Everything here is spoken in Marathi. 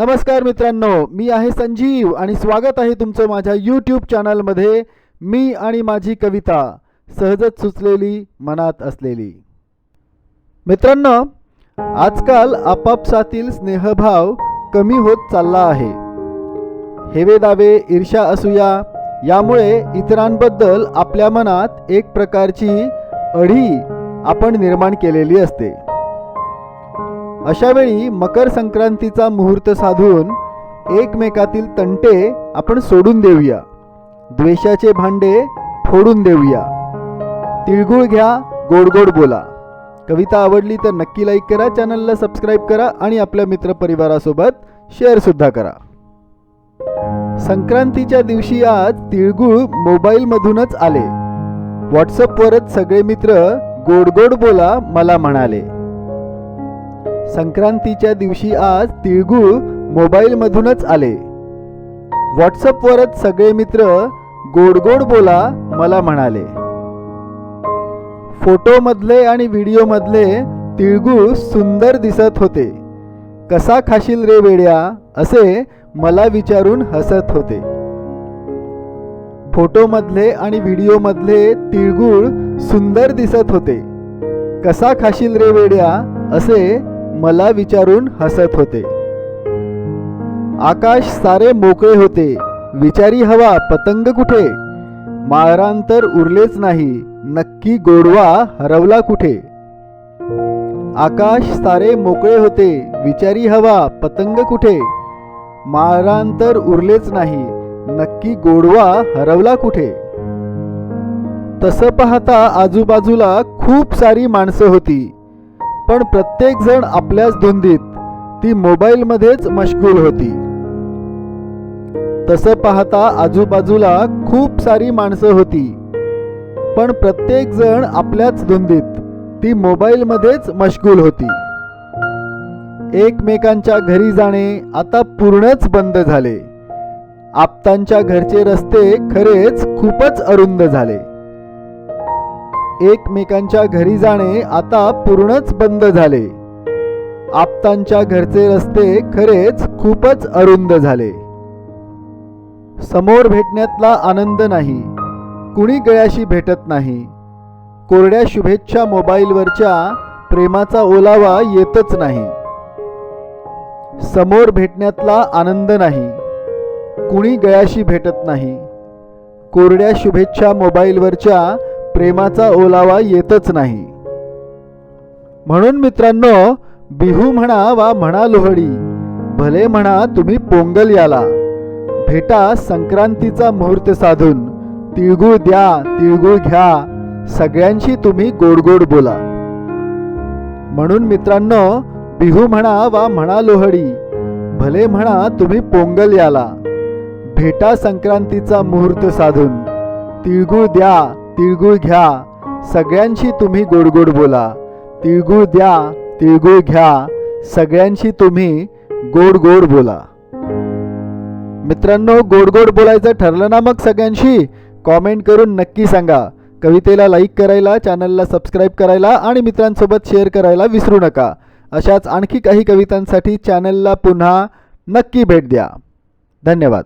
नमस्कार मित्रांनो मी आहे संजीव आणि स्वागत आहे तुमचं माझ्या यूट्यूब चॅनलमध्ये मी आणि माझी कविता सहजच सुचलेली मनात असलेली. मित्रांनो आजकाल आपापसातील स्नेहभाव कमी होत चालला आहे. हेवे दावे ईर्षा असूया यामुळे इतरांबद्दल आपल्या मनात एक प्रकारची अढी आपण निर्माण केलेली असते. अशावेळी मकर संक्रांतीचा मुहूर्त साधून एकमेकातील तंटे आपण सोडून देऊया. द्वेषाचे भांडे फोडून देऊया. तिळगुळ घ्या गोडगोड बोला. कविता आवडली तर नक्की लाईक करा चॅनलला सबस्क्राईब करा आणि आपल्या मित्रपरिवारासोबत शेअरसुद्धा करा. संक्रांतीच्या दिवशी आज तिळगुळ मोबाईलमधूनच आले. व्हॉट्सअपवरच सगळे मित्र गोडगोड बोला मला म्हणाले. संक्रांतीच्या दिवशी आज तिळगुळ मोबाईलमधूनच आले. व्हॉट्सअपवरच सगळे मित्र गोड गोड बोला मला म्हणाले. फोटोमधले आणि व्हिडिओमधले तिळगुळ सुंदर दिसत होते. कसा खाशील रे वेड्या? असे मला विचारून हसत होते. फोटोमधले आणि व्हिडिओमधले तिळगुळ सुंदर दिसत होते. कसा खाशील रे वेड्या? असे मला विचारून हसत होते. आकाश सारे मोकळे होते. विचारी हवा पतंग कुठे? माळरांतर उरलेच नाही. नक्की गोडवा हरवला कुठे? आकाश सारे मोकळे होते. विचारी हवा पतंग कुठे? माळरांतर उरलेच नाही. नक्की गोडवा हरवला कुठे? तसं पाहता आजूबाजूला खूप सारी माणसं होती. पण प्रत्येक जण आपल्याच धुंदीत. ती मोबाईलमध्येच मशगूल होती. तसं पाहता आजूबाजूला खूप सारी माणसं होती. पण प्रत्येक जण आपल्याच धुंदीत. ती मोबाईलमध्येच मशगूल होती. एकमेकांच्या घरी जाणे आता पूर्णच बंद झाले. आपतांच्या घरचे रस्ते खरेच खूपच अरुंद झाले. एकमेकांच्या घरी जाणे आता पूर्णच बंद झाले. आपतांच्या घरचे रस्ते खरेच खूपच अरुंद झाले. समोर भेटण्यातला आनंद नाही. कुणी गळ्याशी भेटत नाही. कोरड्या शुभेच्छा मोबाईलवरच्या प्रेमाचा ओलावा येतच नाही. समोर भेटण्यातला आनंद नाही. कुणी गळ्याशी भेटत नाही. कोरड्या शुभेच्छा मोबाईलवरच्या प्रेमाचा ओलावा येतच नाही. म्हणून मित्रांनो बिहू म्हणा वा म्हणा लोहडी भले म्हणा तुम्ही पोंगल याला भेटा संक्रांतीचा मुहूर्त साधून तिळगुळ द्या तिळगुळ घ्या सगळ्यांशी तुम्ही गोड गोड बोला. म्हणून मित्रांनो बिहू म्हणा वा म्हणा लोहडी भले म्हणा तुम्ही पोंगल याला भेटा संक्रांतीचा मुहूर्त साधून तिळगुळ द्या तिळगुळ घ्या. सगळ्यांशी तुम्ही गोड गोड बोला. तिळगुळ द्या तिळगुळ घ्या. सगळ्यांशी तुम्ही गोड गोड बोला. मित्रांनो गोड गोड बोलायचं ठरलं ना मग सगळ्यांशी? कॉमेंट करून नक्की सांगा. कवितेला लाईक करायला चॅनलला सबस्क्राईब करायला आणि मित्रांसोबत शेअर करायला विसरू नका. अशाच आणखी काही कवितांसाठी चॅनलला पुन्हा नक्की भेट द्या. धन्यवाद.